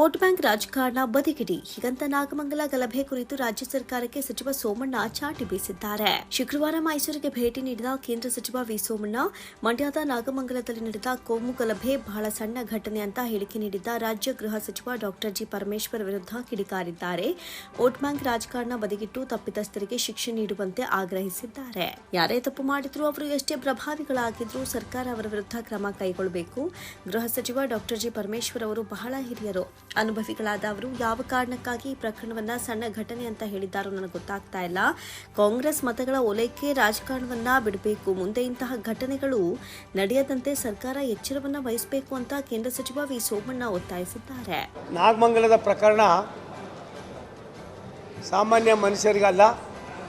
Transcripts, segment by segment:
Vote bank ರಾಜಕಾರಣ ಬದಿಗಿಡಿ. ಹೀಗಂತ ನಾಗಮಂಗಲ ಗಲಭೆ ಕುರಿತು ರಾಜ್ಯ ಸರ್ಕಾರಕ್ಕೆ ಸಚಿವ ಸೋಮಣ್ಣ ಚಾಟಿ ಬೀಸಿದ್ದಾರೆ. ಶುಕ್ರವಾರ ಮೈಸೂರಿಗೆ ಭೇಟಿ ನೀಡಿದ ಕೇಂದ್ರ ಸಚಿವ ವಿ ಸೋಮಣ್ಣ, ಮಂಡ್ಯದ ನಾಗಮಂಗಲದಲ್ಲಿ ನಡೆದ ಕೋಮು ಗಲಭೆ ಬಹಳ ಸಣ್ಣ ಘಟನೆ ಅಂತ ಹೇಳಿಕೆ ನೀಡಿದ್ದ ರಾಜ್ಯ ಗೃಹ ಸಚಿವ ಡಾಕ್ಟರ್ ಜಿ ಪರಮೇಶ್ವರ್ ವಿರುದ್ಧ ಕಿಡಿಕಾರಿದ್ದಾರೆ. ವೋಟ್ ಬ್ಯಾಂಕ್ ರಾಜಕಾರಣ ಬದಿಗಿಟ್ಟು ತಪ್ಪಿತಸ್ಥರಿಗೆ ಶಿಕ್ಷೆ ನೀಡುವಂತೆ ಆಗ್ರಹಿಸಿದ್ದಾರೆ. ಯಾರೇ ತಪ್ಪು ಮಾಡಿದ್ರು ಅವರು ಎಷ್ಟೇ ಪ್ರಭಾವಿಗಳಾಗಿದ್ರೂ ಸರ್ಕಾರ ಅವರ ವಿರುದ್ಧ ಕ್ರಮ ಕೈಗೊಳ್ಳಬೇಕು. ಗೃಹ ಸಚಿವ ಡಾಕ್ಟರ್ ಜಿ ಪರಮೇಶ್ವರ್ ಅವರು ಬಹಳ ಹಿರಿಯರು. ಅನುಭವಿಗಳಾದ ಅವರು ಯಾವ ಕಾರಣಕ್ಕಾಗಿ ಈ ಪ್ರಕರಣವನ್ನ ಸಣ್ಣ ಘಟನೆ ಅಂತ ಹೇಳಿದ್ದಾರೋ ನನಗೆ ಗೊತ್ತಾಗ್ತಾ ಇಲ್ಲ. ಕಾಂಗ್ರೆಸ್ ಮತಗಳ ಓಲೈಕೆ ರಾಜಕಾರಣವನ್ನ ಬಿಡಬೇಕು. ಮುಂದೆ ಇಂತಹ ಘಟನೆಗಳು ನಡೆಯದಂತೆ ಸರ್ಕಾರ ಎಚ್ಚರವನ್ನ ವಹಿಸಬೇಕು ಅಂತ ಕೇಂದ್ರ ಸಚಿವ ವಿ. ಸೋಮಣ್ಣ ಒತ್ತಾಯಿಸಿದ್ದಾರೆ. ನಾಗಮಂಗಲದ ಪ್ರಕರಣ ಸಾಮಾನ್ಯ ಮನುಷ್ಯರಿಗಲ್ಲ,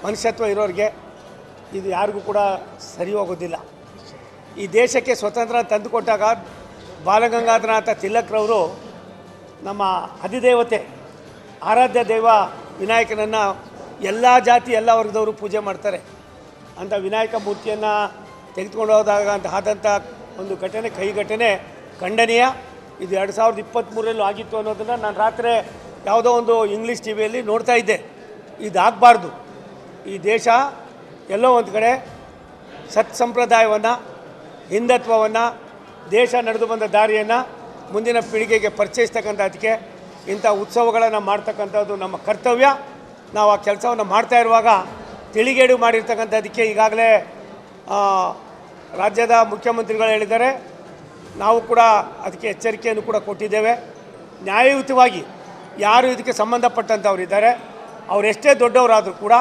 ಮನುಷ್ಯತ್ವ ಇರೋರಿಗೆ ಇದು ಯಾರಿಗೂ ಕೂಡ ಸರಿ ಹೋಗೋದಿಲ್ಲ. ಈ ದೇಶಕ್ಕೆ ಸ್ವತಂತ್ರ ತಂದುಕೊಟ್ಟಾಗ ಬಾಲಗಂಗಾಧರನಾಥ ತಿಲಕ್ರವರು ನಮ್ಮ ಅಧಿದೇವತೆ, ಆರಾಧ್ಯ ದೈವ ವಿನಾಯಕನನ್ನು ಎಲ್ಲ ಜಾತಿ, ಎಲ್ಲ ವರ್ಗದವರು ಪೂಜೆ ಮಾಡ್ತಾರೆ. ಅಂಥ ವಿನಾಯಕ ಮೂರ್ತಿಯನ್ನು ತೆಗೆದುಕೊಂಡು ಹೋದಾಗ ಅಂತ ಆದಂಥ ಒಂದು ಘಟನೆ ಕೈ ಘಟನೆ ಖಂಡನೀಯ. ಇದು ಎರಡು ಸಾವಿರದ ಇಪ್ಪತ್ತ್ಮೂರಲ್ಲೂ ಆಗಿತ್ತು ಅನ್ನೋದನ್ನು ನಾನು ರಾತ್ರಿ ಯಾವುದೋ ಒಂದು ಇಂಗ್ಲೀಷ್ ಟಿ ವಿಯಲ್ಲಿ ನೋಡ್ತಾ ಇದ್ದೆ. ಇದಾಗಬಾರ್ದು. ಈ ದೇಶ ಎಲ್ಲೋ ಒಂದು ಕಡೆ ಸತ್ ಹಿಂದತ್ವವನ್ನು ಹಿಂದುತ್ವವನ್ನು, ದೇಶ ನಡೆದು ಬಂದ ದಾರಿಯನ್ನು ಮುಂದಿನ ಪೀಳಿಗೆಗೆ ಪರಿಚಯಿಸ್ತಕ್ಕಂಥ ಅದಕ್ಕೆ ಇಂಥ ಉತ್ಸವಗಳನ್ನು ಮಾಡ್ತಕ್ಕಂಥದ್ದು ನಮ್ಮ ಕರ್ತವ್ಯ. ನಾವು ಆ ಕೆಲಸವನ್ನು ಮಾಡ್ತಾ ಇರುವಾಗ ತಿಳಿಗೇಡು ಮಾಡಿರ್ತಕ್ಕಂಥದ್ದಕ್ಕೆ ಈಗಾಗಲೇ ರಾಜ್ಯದ ಮುಖ್ಯಮಂತ್ರಿಗಳು ಹೇಳಿದ್ದಾರೆ. ನಾವು ಕೂಡ ಅದಕ್ಕೆ ಎಚ್ಚರಿಕೆಯನ್ನು ಕೂಡ ಕೊಟ್ಟಿದ್ದೇವೆ. ನ್ಯಾಯಯುತವಾಗಿ ಯಾರು ಇದಕ್ಕೆ ಸಂಬಂಧಪಟ್ಟಂಥವ್ರು ಇದ್ದಾರೆ ಅವರೆಷ್ಟೇ ದೊಡ್ಡವರಾದರೂ ಕೂಡ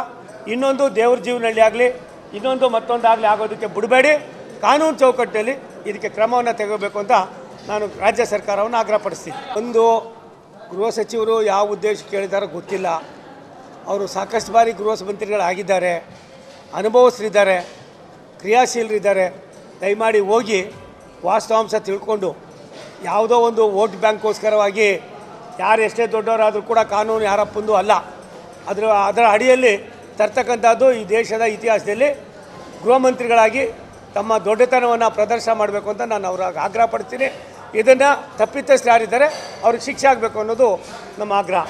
ಇನ್ನೊಂದು ದೇವ್ರ ಜೀವನಹಳ್ಳಿ ಆಗಲಿ, ಇನ್ನೊಂದು ಮತ್ತೊಂದಾಗಲಿ ಆಗೋದಕ್ಕೆ ಬಿಡಬೇಡಿ. ಕಾನೂನು ಚೌಕಟ್ಟಲ್ಲಿ ಇದಕ್ಕೆ ಕ್ರಮವನ್ನು ತೆಗೋಬೇಕು ಅಂತ ನಾನು ರಾಜ್ಯ ಸರ್ಕಾರವನ್ನು ಆಗ್ರಹಪಡಿಸ್ತೀನಿ. ಒಂದು ಗೃಹ ಸಚಿವರು ಯಾವ ಉದ್ದೇಶ ಕೇಳಿದಾರೋ ಗೊತ್ತಿಲ್ಲ. ಅವರು ಸಾಕಷ್ಟು ಬಾರಿ ಗೃಹ ಮಂತ್ರಿಗಳಾಗಿದ್ದಾರೆ. ಅನುಭವಸ್ಥರಿದ್ದಾರೆ. ಕ್ರಿಯಾಶೀಲರಿದ್ದಾರೆ. ದಯಮಾಡಿ ಹೋಗಿ ವಾಸ್ತವಾಂಶ ತಿಳ್ಕೊಂಡು ಯಾವುದೋ ಒಂದು ವೋಟ್ ಬ್ಯಾಂಕ್ಗೋಸ್ಕರವಾಗಿ ಯಾರು ಎಷ್ಟೇ ದೊಡ್ಡವರಾದರೂ ಕೂಡ ಕಾನೂನು ಯಾರಪ್ಪಂದು ಅಲ್ಲ. ಅದರ ಅದರ ಅಡಿಯಲ್ಲಿ ತರ್ತಕ್ಕಂಥದ್ದು ಈ ದೇಶದ ಇತಿಹಾಸದಲ್ಲಿ ಗೃಹ ಮಂತ್ರಿಗಳಾಗಿ ತಮ್ಮ ದೊಡ್ಡತನವನ್ನು ಪ್ರದರ್ಶನ ಮಾಡಬೇಕು ಅಂತ ನಾನು ಅವ್ರಿಗೆ ಆಗ್ರಹ ಪಡ್ತೀನಿ ಇದನ್ನು ತಪ್ಪಿತಸ್ಥರಾರಿದ್ದಾರೆ ಅವ್ರಿಗೆ ಶಿಕ್ಷೆ ಆಗಬೇಕು ಅನ್ನೋದು ನಮ್ಮ ಆಗ್ರಹ.